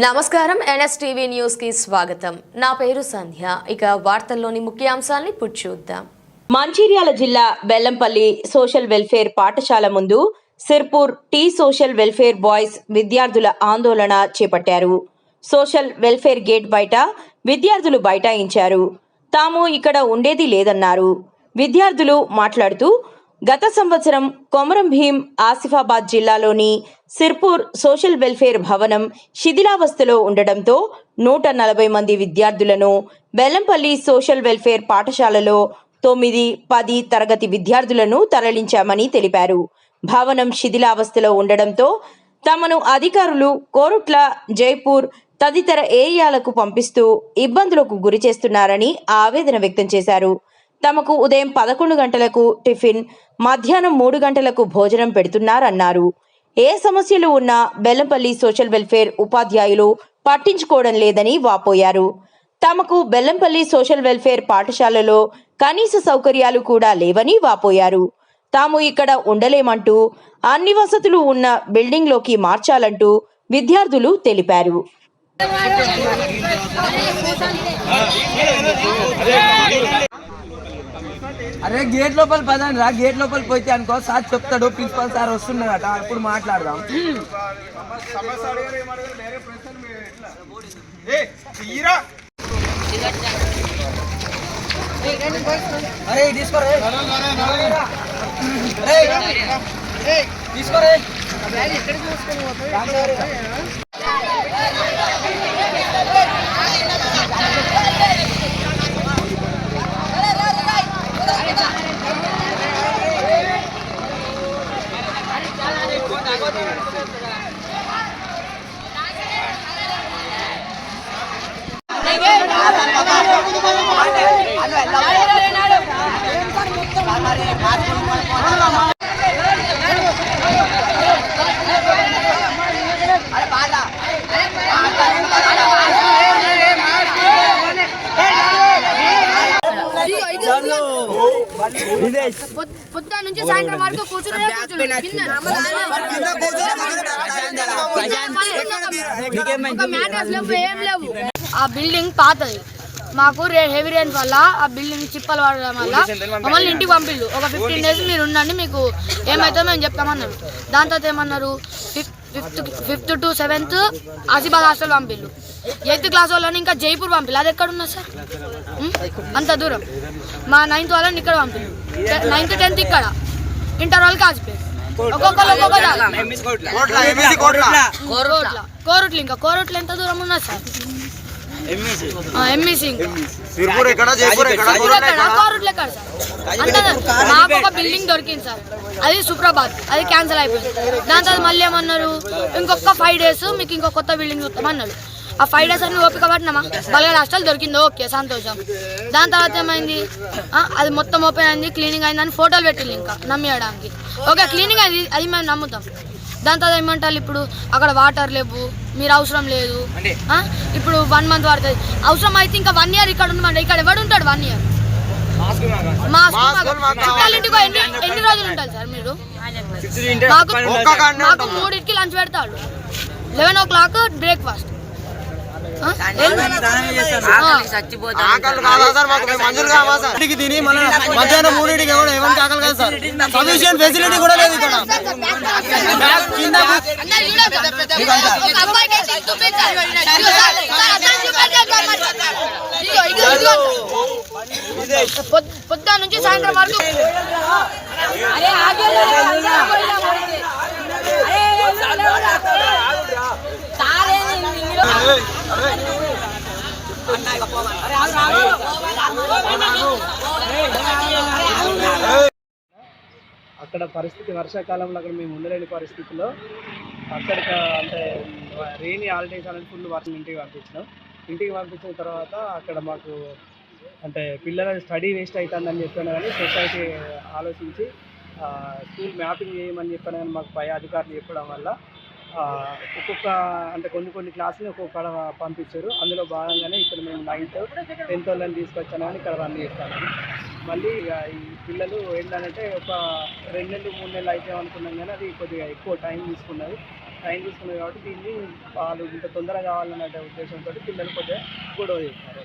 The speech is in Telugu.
నమస్కారం ఎన్ఎస్టీవీ న్యూస్కి స్వాగతం. నా పేరు సంధ్య. ఇక వార్తల్లోని ముఖ్యాంశాల్ని ఇప్పుడు చూద్దాం. మంచిర్యాల జిల్లా బెల్లంపల్లి సోషల్ వెల్ఫేర్ పాఠశాల ముందు Sirpur T social welfare boys విద్యార్థుల ఆందోళన చేపట్టారు. సోషల్ వెల్ఫేర్ గేట్ బయట విద్యార్థులు బైఠాయించారు. తాము ఇక్కడ ఉండేది లేదన్నారు. విద్యార్థులు మాట్లాడుతూ గత సంవత్సరం కొమరం భీం ఆసిఫాబాద్ జిల్లాలోని సిర్పూర్ సోషల్ వెల్ఫేర్ భవనం శిథిలావస్థలో ఉండడంతో నూట నలభై మంది విద్యార్థులను బెల్లంపల్లి సోషల్ వెల్ఫేర్ పాఠశాలలో తొమ్మిది పది తరగతి విద్యార్థులను తరలించామని తెలిపారు. భవనం శిథిలావస్థలో ఉండడంతో తమను అధికారులు కోరుట్ల జైపూర్ తదితర ఏరియాలకు పంపిస్తూ ఇబ్బందులకు గురి చేస్తున్నారని ఆవేదన వ్యక్తం చేశారు. తమకు ఉదయం పదకొండు గంటలకు టిఫిన్ మధ్యాహ్నం మూడు గంటలకు భోజనం పెడుతున్నారన్నారు. ఏ సమస్యలు ఉన్నా బెల్లంపల్లి సోషల్ వెల్ఫేర్ ఉపాధ్యాయులు పట్టించుకోవడం లేదని వాపోయారు. తమకు బెల్లంపల్లి సోషల్ వెల్ఫేర్ పాఠశాలలో కనీస సౌకర్యాలు కూడా లేవని వాపోయారు. తాము ఇక్కడ ఉండలేమంటూ అన్ని వసతులు ఉన్న బిల్డింగ్లోకి మార్చాలంటూ విద్యార్థులు తెలిపారు. అరే గేట్ లోపల పదండి రా గేట్ లోపల పోతే అనుకో సార్ చెప్తాడు ప్రిన్సిపల్ సార్ వస్తున్నాడట అప్పుడు మాట్లాడదాం అరే తీసుకోరే తీసుకోరే పొద్దున్న నుంచి సాయంత్రం వరకు కూర్చునే కూర్చుని ఏం లేవు ఆ బిల్డింగ్ పాతది. మాకు రే హెవీ రేంజ్ వల్ల ఆ బిల్డింగ్ చిప్పలు పడడం వల్ల మమ్మల్ని ఇంటికి పంపిల్లు ఒక ఫిఫ్టీన్ డేస్ మీరు ఉండండి మీకు ఏమైతే మేము చెప్తామన్నారు. దాని తర్వాత ఏమన్నారు? Fifth fifth fifth to seventh Asifabad hostel పంపిల్లు eighth class వాళ్ళని ఇంకా జైపూర్ పంపిల్లు అది ఎక్కడ ఉన్నా సార్? అంత దూరం. మా నైన్త్ వాళ్ళని ఇక్కడ పంపిల్లు నైన్త్ టెన్త్ ఇక్కడ. ఇంటర్ వాళ్ళకి ఆసిపోయి ఒక్కొక్కరు ఒక్కొక్క కోరుట్లు. ఇంకా కోరుట్లు ఎంత దూరం ఉన్నా సార్? ఎంఈసి ఇంకా. సిర్పూర్ ఎక్కడ జైపూర్ ఎక్కడ? ఇది ఎక్కడ? కోరుట్లు ఎక్కడ సార్. మాకు ఒక బిల్డింగ్ దొరికింది సార్. అది సుప్రభాత్. అది క్యాన్సిల్ అయిపోయింది. దాని తర్వాత మళ్ళీ ఏమన్నారు? ఇంకొక ఫైవ్ డేస్ మీకు ఇంకో కొత్త బిల్డింగ్ చూస్తామన్నారు ఆ ఫైవ్ డేస్ అని ఓపిక పట్టినామా? బలగడ హాస్టల్ దొరికింది. ఓకే సంతోషం. దాని తర్వాత ఏమైంది? ఆ, అది మొత్తం ఓపెన్ అయింది క్లీనింగ్ అయిందని ఫోటోలు పెట్టింది ఇంకా నమ్మేయడానికి. ఓకే క్లీనింగ్ అయింది అది మేము నమ్ముతాం. దాని తర్వాత ఏమంటారు ఇప్పుడు అక్కడ వాటర్ లేవు మీరు అవసరం లేదు. ఆ? ఇప్పుడు వన్ మంత్ పడుతుంది అవసరం అయితే ఇంకా వన్ ఇయర్ ఇక్కడ ఉండమంటే ఇక్కడ ఎవడు ఉంటాడు వన్ ఇయర్ మాస్క్ మాకు- చుట్టాల ఇంటికి ఎన్ని ఎన్ని రోజులు ఉంటారు సార్ మీరు? మాకు మూడింటికి లంచ్ పెడతాడు లెవెన్ ఓ క్లాక్ బ్రేక్ఫాస్ట్ తిని మన మధ్యాహ్నం మూడింటికి ఎవరు ఎవరికి ఆకలి కాదు సార్? సఫిషియెంట్ ఫెసిలిటీ కూడా లేదు ఇక్కడ. కింద నుంచి సాయంత్రం వరకు అక్కడ పరిస్థితి వర్షాకాలంలో అక్కడ మేము ఉండలేని పరిస్థితిలో అక్కడ అంటే రెయినీ హాలిడేస్ అనేది ఫుల్ వర్షం ఇంటికి పంపించినాం. ఇంటికి పంపించిన తర్వాత అక్కడ మాకు అంటే పిల్లల స్టడీ వేస్ట్ అవుతుందని చెప్పాను కానీ సొసైటీ ఆలోచించి స్కూల్ మ్యాపింగ్ చేయమని చెప్పాను కానీ మాకు పై అధికారులు చెప్పడం వల్ల ఒక్కొక్క అంటే కొన్ని కొన్ని క్లాసులు ఒక్కొక్క కడ పంపించారు అందులో భాగంగానే ఇక్కడ మేము నైన్త్ టెన్త్ వాళ్ళని తీసుకొచ్చాను కానీ ఇక్కడ రన్ చేస్తాను. మళ్ళీ ఇక ఈ పిల్లలు ఏంటంటే ఒక రెండు నెలలు మూడు నెలలు అయితే అనుకున్నాం కానీ అది కొద్దిగా ఎక్కువ టైం తీసుకున్నది. టైం తీసుకున్నది కాబట్టి దీన్ని వాళ్ళు ఇంత తొందరగా కావాలనే ఉద్దేశంతో పిల్లలు కొద్దిగా గొడవ చేస్తారు.